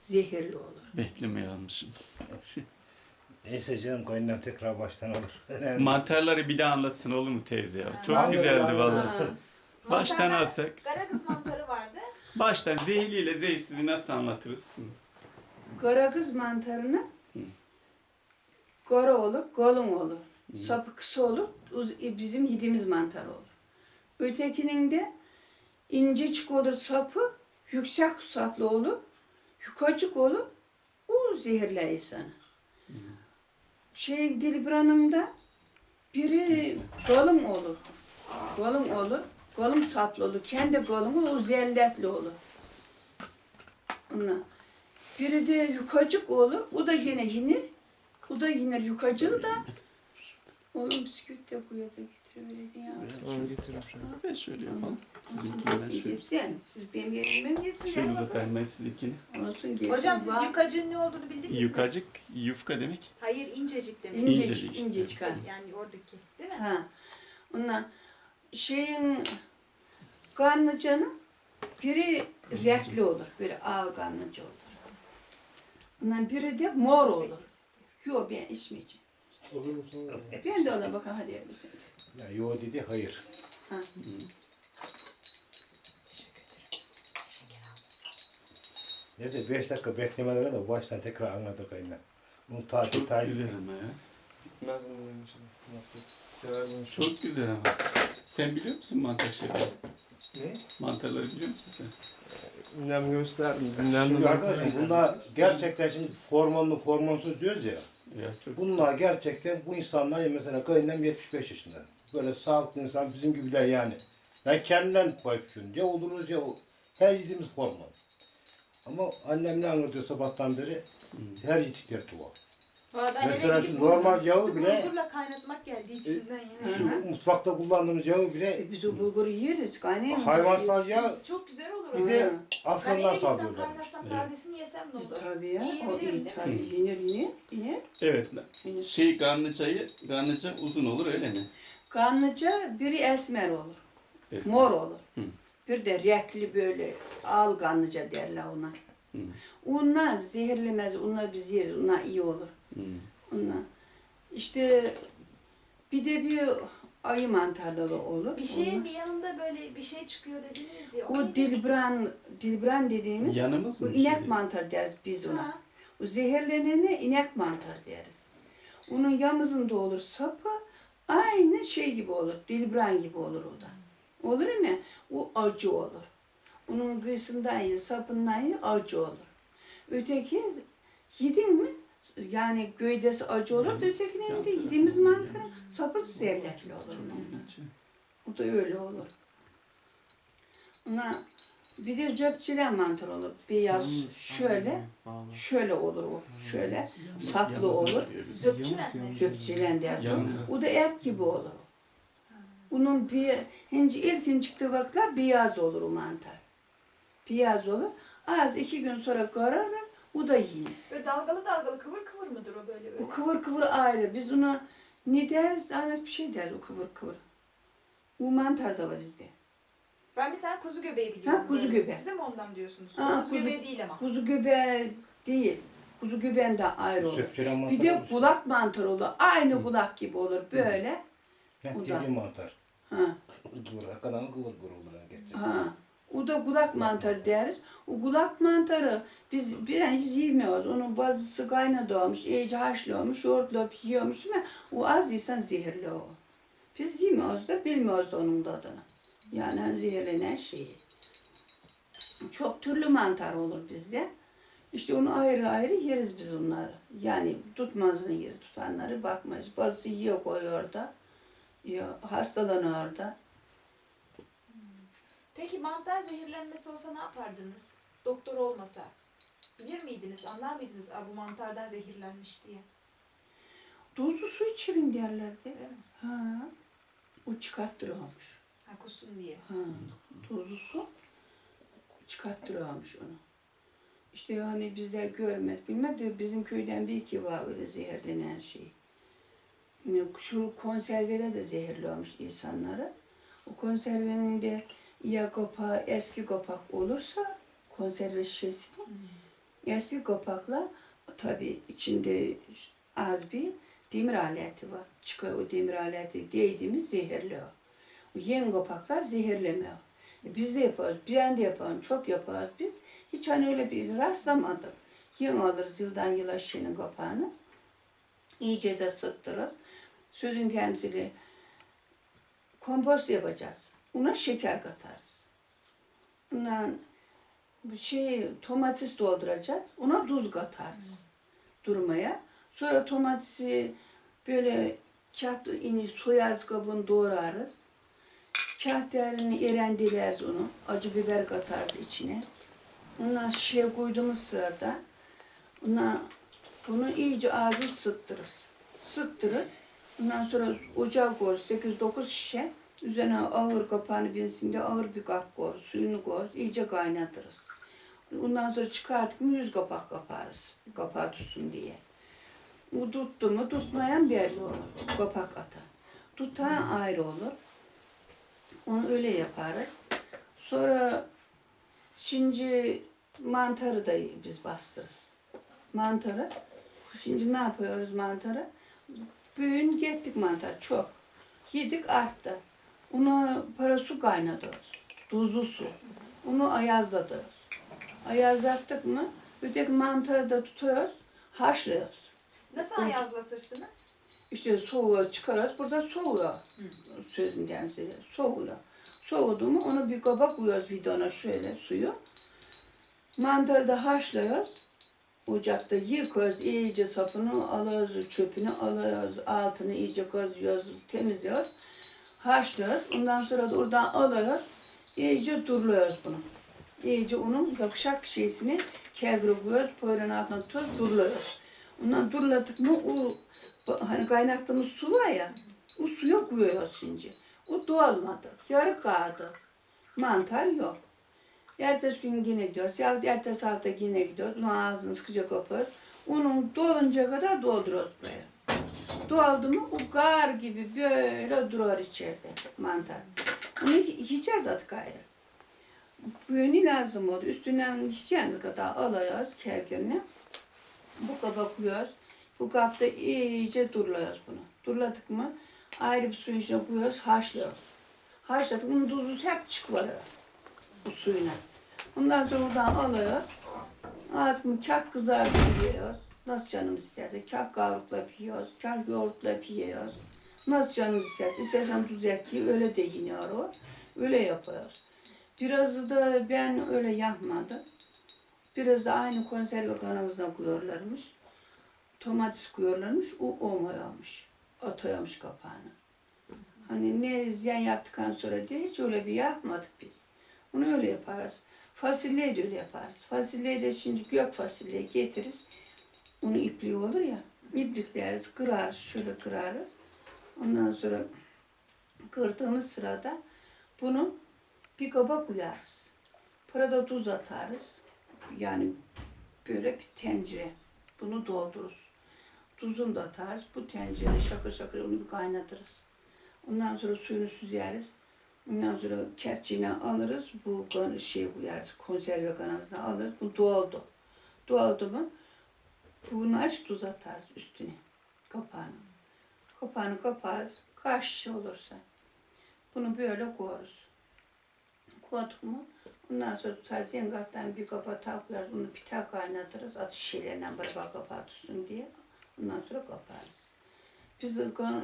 zehirli olur. Beklemeye almışım. Neyse canım kaynanam tekrar baştan alır. Önemli. Mantarları bir daha anlatsın olur mu teyze ya? Çok Mantar- güzeldi vallahi. Baştan Mantarlar- alsak. Karadız mantarı vardı. Baştan zehirliyle zehirsizi nasıl anlatırız? Kara kız mantarını kara olur, kalın olur. Sapı kısa olur, uz- e, bizim yediğimiz mantar olur. Ötekinin de incecik olur sapı, yüksek saplı olur, yukacık olur, o zehirler insanı. Şey Dilibran'ın da biri kalın olur, kalın olur, kalın saplı olur, kendi olur, o zelletli olur. Ondan. Biri de yukacık olur. O da yine yinir. O da yinir yukacığı da. Oğlum bisküvit de koyuyor Tamam getiririm şöyle. Ben şöyle yapalım. Sizinkinden şöyle. Sen, siz benim yerime mi getirin? Şöyle uzatayım ben sizinkini. Olsun getir. Hocam siz Var. yukacının ne olduğunu bildiniz mi? Yukacık, yufka demek. Hayır incecik demek. İncecik, İncecik işte. incecik ha. Yani oradaki değil mi? Ha. Ondan şeyin kanlıcanın biri renkli olur. Biri al kanlıca olur. Ondan biri de mor olur. Yok ben içmeyeceğim. Olur mu sonra? Ben de ona bakın hadi. elbise. Ya yo dedi hayır. Ha. Neyse 5 dakika beklemelere de baştan tekrar anlatır kaynanam. Bunu takip Çok takip. güzel ama ya. Bitmez mi benim için? Severdim. Çok güzel ama. Sen biliyor musun mantar şeyleri? Ne? Mantarları biliyor musun sen? Ünlem gösterdim. Dinlendim. Şimdi arkadaşım bunlar gerçekten şimdi hormonlu hormonsuz diyoruz ya. Ya çok Bunlar gerçekten bu insanlar mesela kaynanam 75 yaşında. Böyle sağlıklı insan bizim gibiler yani. Ben kendimden bakıyorum. Ya oluruz ya o- her yediğimiz hormon. Ama annem ne anlatıyor sabahtan beri? Her yedikleri. Valla ben Mesela eve şu normal bulgur- yağı bile- bulgurla kaynatmak geldi içimden yani. Şu mutfakta kullandığımız yağı bile E biz o bulguru yeriz. Kaynıyor mu? hayvansal yağ Çok güzel olur bir o. de Ha. Ben eve afyondan gitsem sağlıyorlar. kaynatsam Evet. tazesini yesem ne olur? Tabii ya. O Yiyebilirim iyi değil tabii. mi? Yenir yenir yenir. Evet. Şey garnıcayı, garnıca uzun olur öyle mi? Kanlıca biri esmer olur. Esmer. Mor olur. Hı. Bir de renkli böyle al kanlıca derler ona. Hı. Onlar zehirlemez. Onlar biz yeriz. Onlar iyi olur. Hı. Onlar. İşte bir de bir ayı mantarları olur. Bir şeyin Onlar- bir yanında böyle bir şey çıkıyor dediniz ya. O neydi? dilbran, dilbran dediğimiz Yanımız bu mı? inek şey? mantar deriz biz ona. Ha. O zehirlenene inek mantar deriz. Onun yamızında olur sapı aynı şey gibi olur. Dilbran gibi olur o da. Olur mu? O acı olur. Onun kıyısından ye, sapından ye acı olur. Öteki yedin mi? Yani göydesi acı olur. Ötekinin de yediğimiz mantarın sapı zehirletli olur. O da öyle olur. Ona bir de cöpçilen mantar olur. Beyaz şöyle, şöyle olur o. Şöyle Yalnız olur. diyoruz. Zöpçüren mi? Yanında. O da et gibi olur. Onun bir, hinci ilkin çıktığı vakitler beyaz olur o mantar. Beyaz olur. Az iki gün sonra kararır, o da yine. Böyle dalgalı dalgalı kıvır kıvır mıdır o böyle böyle? O kıvır kıvır ayrı. Biz ona ne deriz? Ahmet bir şey deriz o kıvır kıvır. O mantar da var bizde. Ben bir tane kuzu göbeği biliyorum. Ha, kuzu böyle. göbeği. Siz de mi ondan diyorsunuz? Ha, kuzu, kuzu- göbeği değil ama. Kuzu göbeği değil. Kuzu göbeğinden ayrı olur. Söpçülen mantar Bir de olmuş. kulak mantarı olur. Aynı kulak gibi olur. Böyle. Heh, o da. dediğim mantar. Ha, Kıvır, hakikaten kıvır kıvır olur gerçekten. ha. O da kulak mantarı deriz. O kulak mantarı biz biz hiç yemiyoruz. Onun bazısı kaynadı olmuş, iyice haşlıyormuş, yoğurtlayıp yiyormuş ama o az yesen zehirli o. Biz yemiyoruz da bilmiyoruz da onun tadını. Yani zehirlenen şeyi. Çok türlü mantar olur bizde. İşte onu ayrı ayrı yeriz biz onları. Yani tutmazını yeriz, tutanları bakmayız. Bazısı yiyor koyuyor da. Yiyor, hastalanıyor da. Peki mantar zehirlenmesi olsa ne yapardınız? Doktor olmasa. Bilir miydiniz, anlar mıydınız "Aa, bu mantardan zehirlenmiş diye? Tuzlu su içirin derlerdi. Ha. O çıkarttırıyormuş. Ha kusun diye. Ha. Tuzlu su çıkarttırıyormuş onu. İşte yani bizler görmez bilmez de bizim köyden bir iki var öyle zehirlenen şey. Şu konservele de zehirliyormuş insanları. O konservenin de ya kapağı eski kapak olursa konserve şişesini. Eski kapakla tabii içinde az bir demir aleti var. Çıkıyor o demir aleti değdiğimiz zehirliyor. Yeni kapaklar zehirlemiyor. E biz de yaparız, ben de yaparım, çok yaparız biz. Hiç hani öyle bir rastlamadık. Yeni alırız yıldan yıla şişenin kapağını. İyice de sıktırırız. Sözün temsili kompost yapacağız. Ona şeker katarız. Bundan şey domates dolduracağız. Ona tuz katarız. Durmaya. Sonra domatesi böyle kağıt ini soyarız kabuğunu doğrarız. Kağıt yerini erendeleriz onu. Acı biber katarız içine. Ondan şişeye koyduğumuz sırada ondan bunu iyice ağzı sıktırır. Sıktırır. Ondan sonra ocağa koyarız 8-9 şişe. Üzerine ağır kapağını binsin diye ağır bir kap koyarız. Suyunu koyarız. iyice kaynatırız. Ondan sonra çıkarttık mı yüz kapak kaparız. Kapağı tutsun diye. Bu tuttu mu tutmayan belli olur. Kapak ata. Tutan ayrı olur. Onu öyle yaparız. Sonra şimdi mantarı da biz bastırırız. Mantarı. Şimdi ne yapıyoruz mantarı? Bugün gittik mantar çok. Yedik arttı. Ona para su kaynatıyoruz. Tuzlu su. Onu ayazlatıyoruz. Ayazlattık mı öteki mantarı da tutuyoruz. Haşlıyoruz. Nasıl ayazlatırsınız? İşte soğuğa çıkarıyoruz. Burada soğuyor. Sözün kendisi. Soğuyor. Soğudu mu onu bir kaba koyuyoruz vidona şöyle suyu. Mantarı da haşlıyoruz. Ocakta yıkıyoruz. iyice sapını alıyoruz. Çöpünü alıyoruz. Altını iyice kazıyoruz. Temizliyoruz. Haşlıyoruz. Ondan sonra da oradan alıyoruz. İyice durluyoruz bunu. İyice onun yapışak şeysini kevre koyuyoruz. Poyranın altına tuz durluyoruz. Ondan durladık mı o hani kaynattığımız su var ya, o suya koyuyoruz şimdi. O dolmadı. Yarı kaldı. Mantar yok. Ertesi gün yine gidiyoruz. Ya ertesi hafta yine gidiyoruz. Onun ağzını sıkıca kapıyoruz. Onun doluncaya kadar dolduruyoruz buraya. Doldu mu o gar gibi böyle durar içeride mantar. Onu yiyeceğiz artık ayrı. Büyüğünü lazım oldu. Üstünden yiyeceğiniz kadar alıyoruz kevgirini. Bu kaba koyuyoruz. Bu kapta iyice durluyoruz bunu. Durladık mı ayrı bir suyun içine koyuyoruz, haşlıyoruz. Haşladık bunun tuzu hep çıkıveriyor bu suyuna. Ondan sonra oradan alıyoruz. Artık mı kak kızartıp yiyoruz. Nasıl canımız isterse. Kak kavrukla yiyoruz, kak yoğurtla yiyoruz. Nasıl canımız isterse. İstersen tuz ekli öyle de yiniyor o. Öyle yapıyoruz. Birazı da ben öyle yapmadım. Biraz da aynı konserve kanımızdan koyuyorlarmış. Domates koyuyorlarmış, o olmuyormuş. Atıyormuş kapağını. Hani ne ziyan yaptıktan sonra diye hiç öyle bir yapmadık biz. Onu öyle yaparız. Fasulyeyi de öyle yaparız. Fasulyeyi de şimdi gök fasulye getiririz. Onu ipliği olur ya. İplikleriz, kırarız, şöyle kırarız. Ondan sonra kırdığımız sırada bunu bir kaba koyarız. Parada tuz atarız. Yani böyle bir tencere. Bunu doldururuz. Tuzunu da atarız. Bu tencere şakır şakır onu bir kaynatırız. Ondan sonra suyunu süzeriz. Ondan sonra kepçeyle alırız. Bu şey koyarız. Konserve kanalına alırız. Bu doldu. Doldu mu bunu aç tuz atarız üstüne. Kapağını. Kapağını kaparız. Şişe olursa. Bunu böyle koyarız. Koyduk mu Ondan sonra tutarız yengattan bir kapağı takıyoruz. Bunu pita kaynatırız. At şişelerinden beraber kapağı tutsun diye. Ondan sonra kaparız. Biz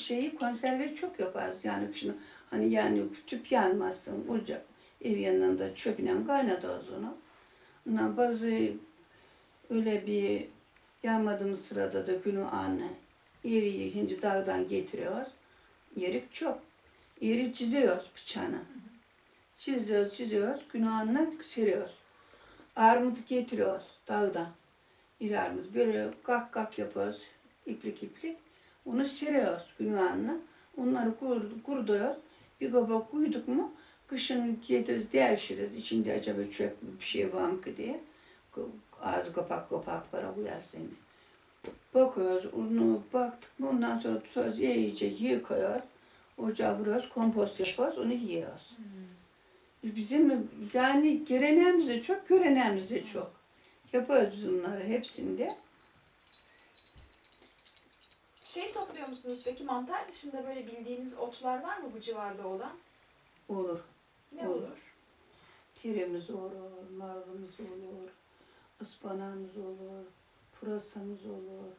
şeyi konserve çok yaparız. Yani şunu hani yani tüp yanmasın. Ocak ev yanında çöpüyle kaynatırız onu. Ondan bazı öyle bir yanmadığımız sırada da günü anne eriği şimdi dağdan getiriyoruz. Erik çok. Erik çiziyoruz bıçağına. Çiziyoruz, çiziyoruz. Günahına seriyoruz. Armut getiriyoruz dağdan. İri. Böyle kak kak yapıyoruz. iplik iplik. Onu seriyoruz günahına. Onları kur, kuruduyoruz. Bir kaba koyduk mu kışın getiririz, devşiririz. İçinde acaba çöp bir şey var mı ki diye. Ağzı kapak kapaklara koyarız yani. Bakıyoruz, onu baktık mı ondan sonra tutuyoruz, iyice yıkıyoruz. Ocağa vuruyoruz, kompost yapıyoruz, onu yiyoruz. Bizim yani gelenemiz de çok, görenemiz de çok. Biz bunları hepsinde. Şey topluyor musunuz peki mantar dışında böyle bildiğiniz otlar var mı bu civarda olan? Olur. Ne Olur. olur? Tiremiz olur, marulumuz olur, ıspanağımız olur, pırasamız olur.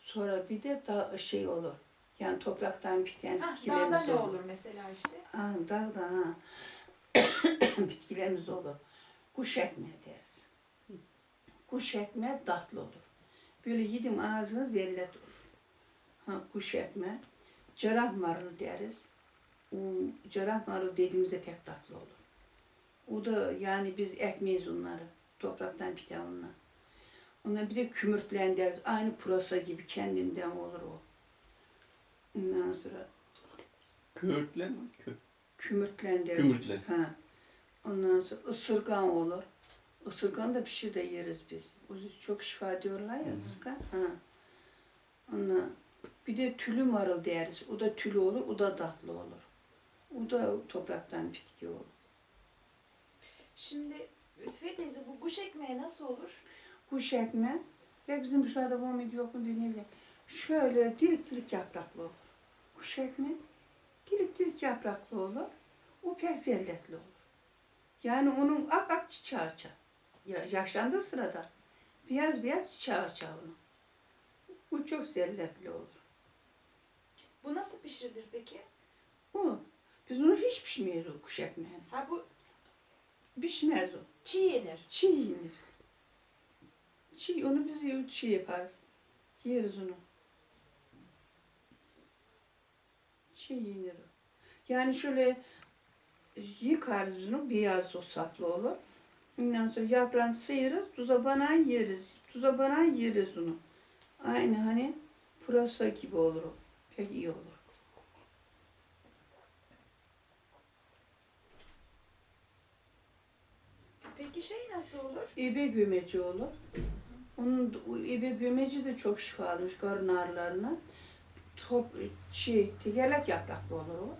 Sonra bir de da şey olur. Yani topraktan biten bitkilerimiz dağda ne olur. olur mesela işte? Ha, dağda ha. bitkilerimiz olur. Kuş ekmeği deriz. Kuş ekmeği tatlı olur. Böyle yedim ağzını zellet olur. Ha, kuş ekmeği. Cerrah marul deriz. O cerrah marul dediğimizde pek tatlı olur. O da yani biz ekmeyiz onları. Topraktan biten onlar. Ondan bir de kümürtlen deriz. Aynı pırasa gibi kendinden olur o. Ondan sonra Köğürtlen mi? Kö Kümürtlen deriz. Kümürtlen. Ha. Ondan sonra ısırgan olur. Isırgan da pişir de yeriz biz. O çok şifa diyorlar ya ısırgan. Ha. Ondan bir de tülü marul deriz. O da tülü olur, o da tatlı olur. O da topraktan bitki olur. Şimdi Lütfiye teyze bu kuş ekmeği nasıl olur? Kuş ekmeği, ya bizim dışarıda var mıydı yok mu diye ne bileyim. Şöyle dilik dilik yapraklı olur. Kuş ekmeği dilik dilik yapraklı olur. O pek zelletli olur. Yani onun ak ak çiçeği açar. Ya, yaşlandığı sırada beyaz beyaz çiçeği açar onun. Bu çok zelletli olur. Bu nasıl pişirilir peki? O, biz onu hiç pişmeyiz o kuş ekmeğini. Ha bu Pişmez o. çiğ yenir. Çiğ yenir. Çiğ, onu biz çiğ yaparız. Yeriz onu. Çiğ yenir o. Yani şöyle yıkarız bunu, beyaz o saplı olur. Ondan sonra yaprağını sıyırırız, tuza banan yeriz. Tuza banan yeriz onu. Aynı hani pırasa gibi olur o. Pek iyi olur. Peki şey nasıl olur? İbe gömeci olur. Onun ibe gömeci de çok şifalıymış karın ağrılarına. Top, şey, tekerlek yapraklı olur o.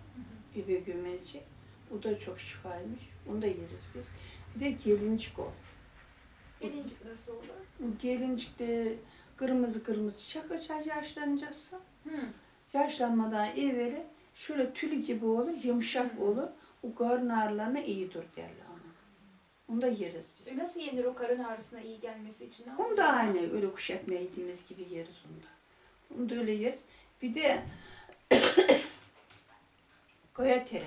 İbe gömeci. O da çok şifaymış. Onu da yeriz biz. Bir de gelincik olur. Gelincik nasıl olur? O gelincik de kırmızı kırmızı çiçek açar yaşlanacaksa. Hı. Yaşlanmadan evveli şöyle tülü gibi olur, yumuşak olur. O karın ağrılarına iyidir derler ona. Onu da yeriz biz. E nasıl yenir o karın ağrısına iyi gelmesi için? Ne Onu da aynı öyle kuş ekmeği yediğimiz gibi yeriz onu da. Onu da öyle yeriz. Bir de koya. Ha.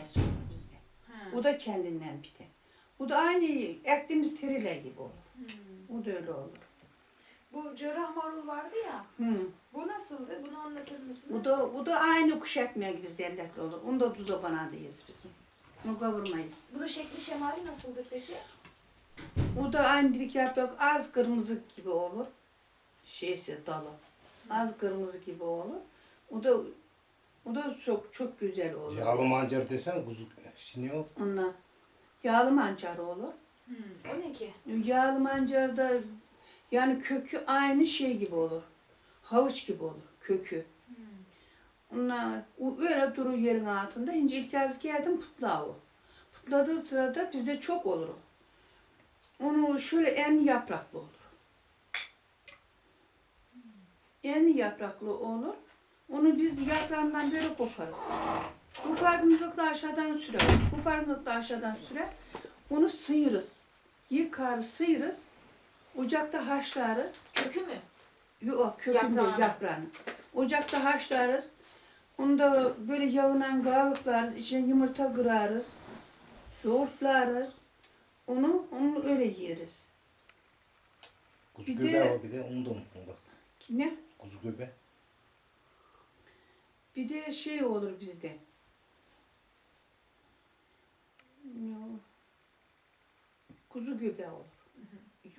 O da kendinden biter. O da aynı ektiğimiz teriler gibi olur. Hmm. O da öyle olur. Bu cerrah marul vardı ya. Hı. Bu nasıldı? Bunu anlatır mısın? O da, o da aynı kuş ekmeği gibi zerletli olur. Onu da tuza bana da yeriz biz. Onu kavurmayız. Bunun şekli şemali nasıldır peki? O da aynı dilik yaprak az kırmızı gibi olur. Şeysi dalı. Az kırmızı gibi olur. O da o da çok çok güzel olur. Yağlı mancar desen kuzu şimdi o Ondan yağlı mancar olur. Hmm. O ne ki? Yağlı mancarda yani kökü aynı şey gibi olur. Havuç gibi olur kökü. Hmm. Ondan o öyle durur yerin altında. Hince ilk kez geldim pıtlağı o. Pıtladığı sırada bize çok olur o. Onu şöyle en yapraklı olur. En yapraklı olur. Onu biz yaprağından böyle koparız. Kopardığımızda aşağıdan sürer. Kopardığımızda aşağıdan sürer. Onu sıyırız. Yıkar, sıyırız. Ocakta haşlarız. Kökü mü? Yok kökünde Yaprağını. yaprağını. Ocakta haşlarız. Onu da böyle yağından kavuklarız. içine yumurta kırarız. Yoğurtlarız. Onu, onu öyle yeriz. kuzu Bir göbeği de- var bir de onu da unuttum bak. Ne? Kuzu göbeği. Bir de şey olur bizde. Ne? Kuzu göbeği olur.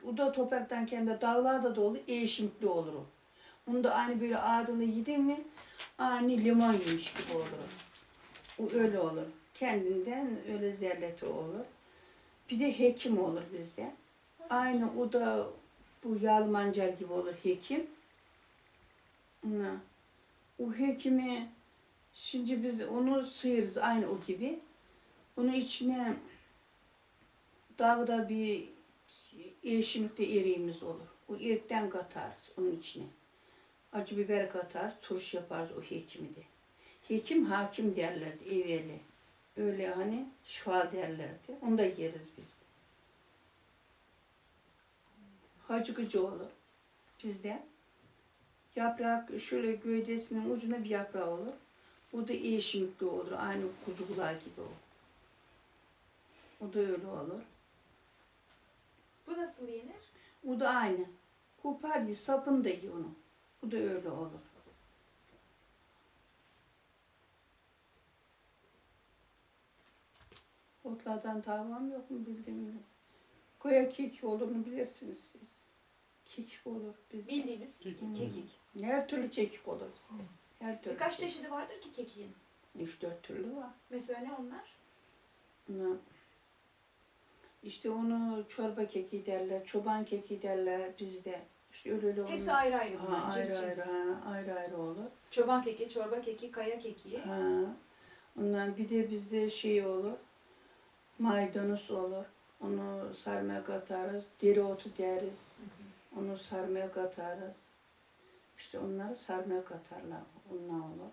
O da topraktan kendi dağlarda da olur, eğişimli olur o. Onu da aynı böyle adını yedin mi, aynı limon yemiş gibi olur. o. Öyle olur. Kendinden öyle zerleti olur. Bir de hekim olur bizde. Aynı o da bu yağlı mancar gibi olur hekim. Ona. O hekimi şimdi biz onu sıyırız aynı o gibi. Onu içine Dağda bir yeşillikte eriğimiz olur. O erikten katarız onun içine. Acı biber katar, turş yaparız o hekimi de. Hekim hakim derlerdi evveli. Öyle hani şifa derlerdi. Onu da yeriz biz. Hacı gıcı olur bizde. Yaprak şöyle gövdesinin ucuna bir yaprağı olur. Bu da yeşillikli olur. Aynı kuzu kulağı gibi o. O da öyle olur. Bu nasıl yenir? O da aynı. Kopar ye, sapını da ye onu. Bu da öyle olur. Otlardan davam yok mu bildiğim gibi. Koya kekik olur mu bilirsiniz siz. Kekik olur bizde. Bildiğimiz Kekik. kekik. Her türlü kekik olur. Her türlü. Kaç kekik. çeşidi vardır ki kekiğin? Üç dört türlü var. Mesela ne onlar? Ona- İşte onu çorba keki derler, çoban keki derler bizde. İşte öyle öyle Hepsi onlar. ayrı ayrı bunlar. Ha, cins ayrı cins. ayrı, ha, ayrı ayrı olur. Çoban keki, çorba keki, kaya keki. Ha. Ondan bir de bizde şey olur. Maydanoz olur. Onu sarmaya katarız. Dereotu deriz. Onu sarmaya katarız. İşte onları sarmaya katarlar. Onlar olur.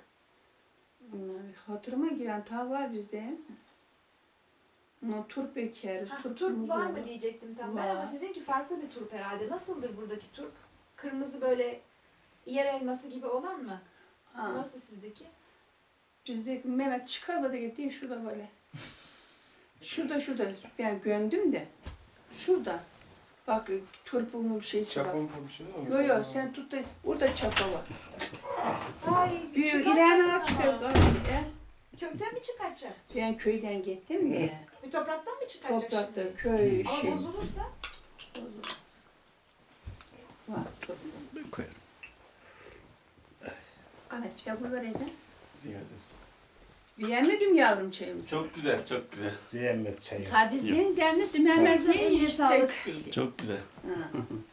Onlar hatırıma giren tava bizde. Onu turp ekeriz. Ha, turpumuz turp var olur. mı diyecektim tam ben Var. ama sizinki farklı bir turp herhalde. Nasıldır buradaki turp? Kırmızı böyle yer elması gibi olan mı? Ha. Nasıl sizdeki? Bizdeki Mehmet çıkarmadı gitti şurada böyle. Şurada şurada ben gömdüm de. Şurada. Bak turpumun şeysi var. Çapın konuşuyor mu? Yo yo sen tut da burada çapa var. Ay, Büyük çıkartmasın İlhan ama. Kökten mi çıkartacak? Ben köyden gittim ya. Bir topraktan mı Toprakta şimdi? köy Ama şey. bozulursa Var. koyarım. Ahmet bir de bu vereydin. Ziyade olsun. Beğenmedim yavrum çayımızı. Çok güzel, çok güzel. Diyemez çayı. Tabii Neyse, senin eline işte sağlık. Çok güzel. Ha.